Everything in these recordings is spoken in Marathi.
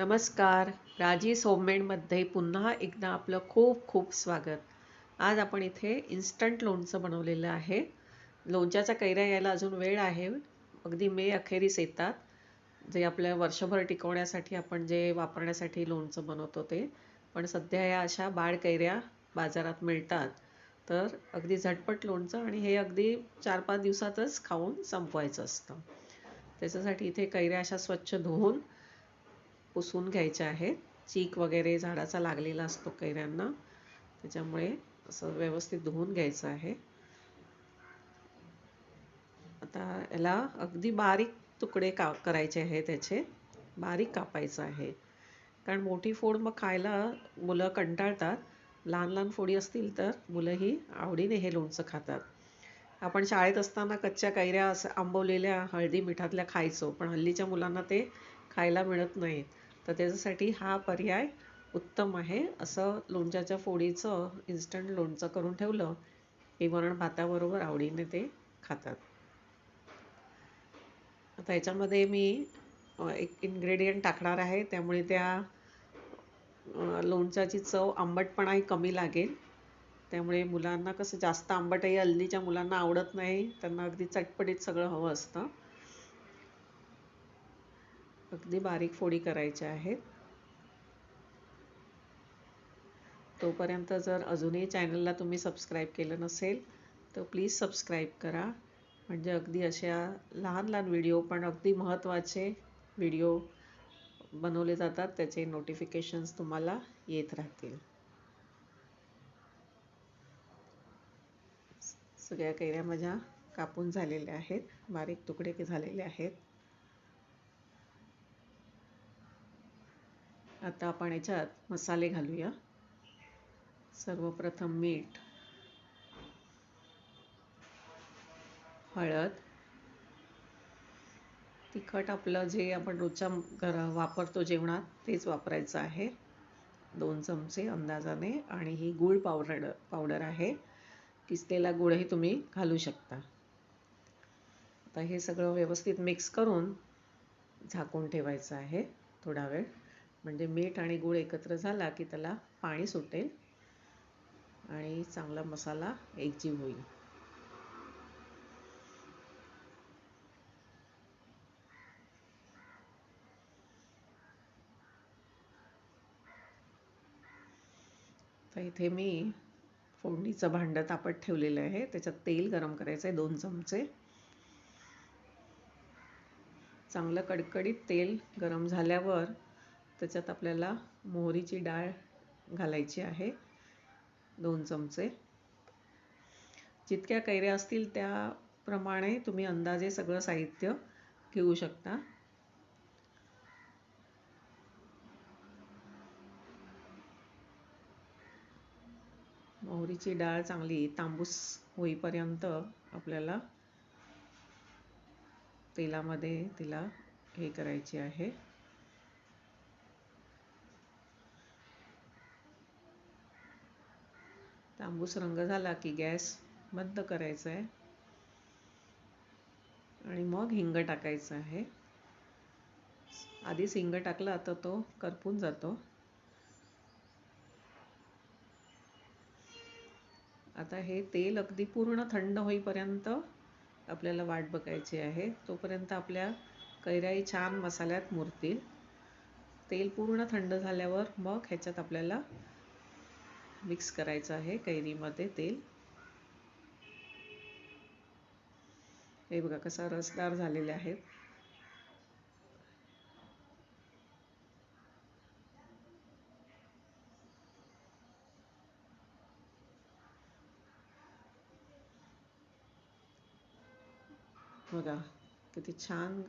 नमस्कार. राजी होममेडमध्ये पुन्हा एकदा आपलं खूप खूप स्वागत. आज आपण इथे इन्स्टंट लोणचं बनवलेलं आहे. लोणच्याचा कैऱ्या यायला अजून वेळ आहे. अगदी मे अखेरीस येतात. जे आपल्या वर्षभर टिकवण्यासाठी आपण जे वापरण्यासाठी लोणचं बनवतो ते. पण सध्या या अशा बाळ कैऱ्या बाजारात मिळतात. तर अगदी झटपट लोणचं आणि हे अगदी चार पाच दिवसातच खाऊन संपवायचं असतं. त्याच्यासाठी इथे कैऱ्या अशा स्वच्छ धुवून पुसून घ्यायच्या आहेत. चीक वगैरे झाडाचा लागलेला असतो कैऱ्यांना. त्याच्यामुळे असं व्यवस्थित धुवून घ्यायचं आहे. आता याला अगदी बारीक तुकडे का करायचे आहे त्याचे बारीक कापायचं आहे. कारण मोठी फोड मग खायला मुलं कंटाळतात. लहान लहान फोडी असतील तर मुलंही आवडीने हे लोणचं खातात. आपण शाळेत असताना कच्च्या कैऱ्या असं आंबवलेल्या हळदी मिठातल्या खायचो. पण हल्लीच्या मुलांना ते खायला मिळत नाहीत. तर त्याच्यासाठी हा पर्याय उत्तम आहे. असं लोणच्याच्या फोडीचं इन्स्टंट लोणचं करून ठेवलं की वरण भाताबरोबर आवडीने ते खातात. आता याच्यामध्ये मी एक इन्ग्रेडियंट टाकणार आहे. त्यामुळे त्या लोणच्याची चव आंबटपणाही कमी लागेल. त्यामुळे मुलांना कसं जास्त आंबटही हल्लीच्या मुलांना आवडत नाही. त्यांना अगदी चटपटीत सगळं हवं असतं. अगदी बारीक फोडी करायच्या आहेत. तोपर्यंत जर अजूनही चॅनलला तुम्ही सबस्क्राईब केलं नसेल तर प्लीज सबस्क्राईब करा. म्हणजे अगदी अशा लहान लहान व्हिडिओ पण अगदी महत्त्वाचे व्हिडिओ बनवले जातात त्याचे नोटिफिकेशन्स तुम्हाला येत राहतील. सगळ्या कैऱ्या माझ्या कापून झालेल्या आहेत बारीक तुकडे झालेले आहेत. आता आपण याच्यात मसाले घालूया. सर्वप्रथम मीठ हळद. तिखट आपलं जे आपण रोजच्या घरा वापरतो जेवणात तेच वापरायचं आहे. दोन चमचे अंदाजाने आणि ही गूळ पावडर पावडर आहे. किसलेला गुळही तुम्ही घालू शकता. आता हे सगळं व्यवस्थित मिक्स करून झाकून ठेवायचं आहे थोडा वेळ. म्हणजे मीठ आणि गूळ एकत्र झाला की त्याला पाणी सुटेल आणि चांगला मसाला एकजीव होईल. तर इथे मी फोडणीचं भांडं तापत ठेवलेलं आहे. त्याच्यात तेल गरम करायचं आहे दोन चमचे. चांगलं कडकडीत तेल गरम झाल्यावर त्याच्यात आपल्याला मोहरीची डाळ घालायची आहे दोन चमचे. जितक्या कैऱ्या असतील त्याप्रमाणे तुम्ही अंदाजे सगळं साहित्य घेऊ शकता. मोहरीची डाळ चांगली तांबूस होईपर्यंत आपल्याला तेलामध्ये तिला हे करायची आहे. तांबूस रंग झाला की गॅस बंद करायचा आहे. आणि मग हिंग टाकायचं आहे. आधीच हिंग टाकला तर तो करपून जातो. आता हे तेल अगदी पूर्ण थंड होईपर्यंत आपल्याला वाट बघायची आहे. तोपर्यंत आपल्या कैऱ्याही छान मसाल्यात मुरतील. तेल पूर्ण थंड झाल्यावर मग ह्याच्यात आपल्याला मिक्स करायचं आहे कैरीमध्ये तेल. हे बघा कसा रसदार झालेले आहेत. बघा किती छान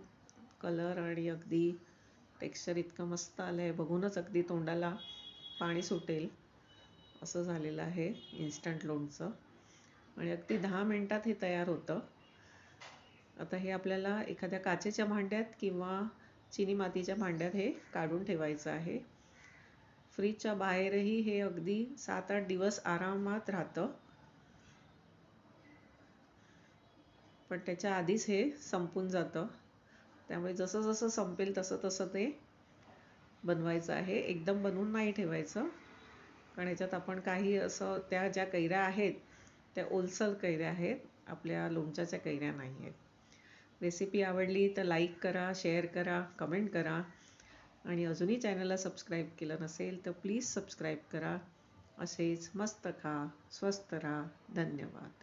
कलर आणि अगदी टेक्स्चर इतकं मस्त आलं आहे बघूनच अगदी तोंडाला पाणी सुटेल. असं झालेलं आहे इन्स्टंट लोणचं आणि अगदी दहा मिनटात हे तयार होतं. आता हे आपल्याला एखाद्या काचेच्या भांड्यात किंवा चिनी मातीच्या भांड्यात हे काढून ठेवायचं आहे. फ्रीजच्या बाहेरही हे अगदी सात आठ दिवस आरामात राहतं. पण त्याच्या आधीच हे संपून जातं. त्यामुळे जसं जसं संपेल तसं तसं ते बनवायचं आहे. एकदम बनवून नाही ठेवायचं. कारण याच्यात आपण काही असं त्या ज्या कैऱ्या आहेत त्या ओलसर कैऱ्या आहेत आपल्या लोणच्याच्या कैऱ्या नाही आहेत. रेसिपी आवडली तर लाईक करा शेअर करा कमेंट करा. आणि अजूनही चॅनलला सबस्क्राईब केलं नसेल तर प्लीज सबस्क्राईब करा. असेच मस्त खा स्वस्त राहा. धन्यवाद.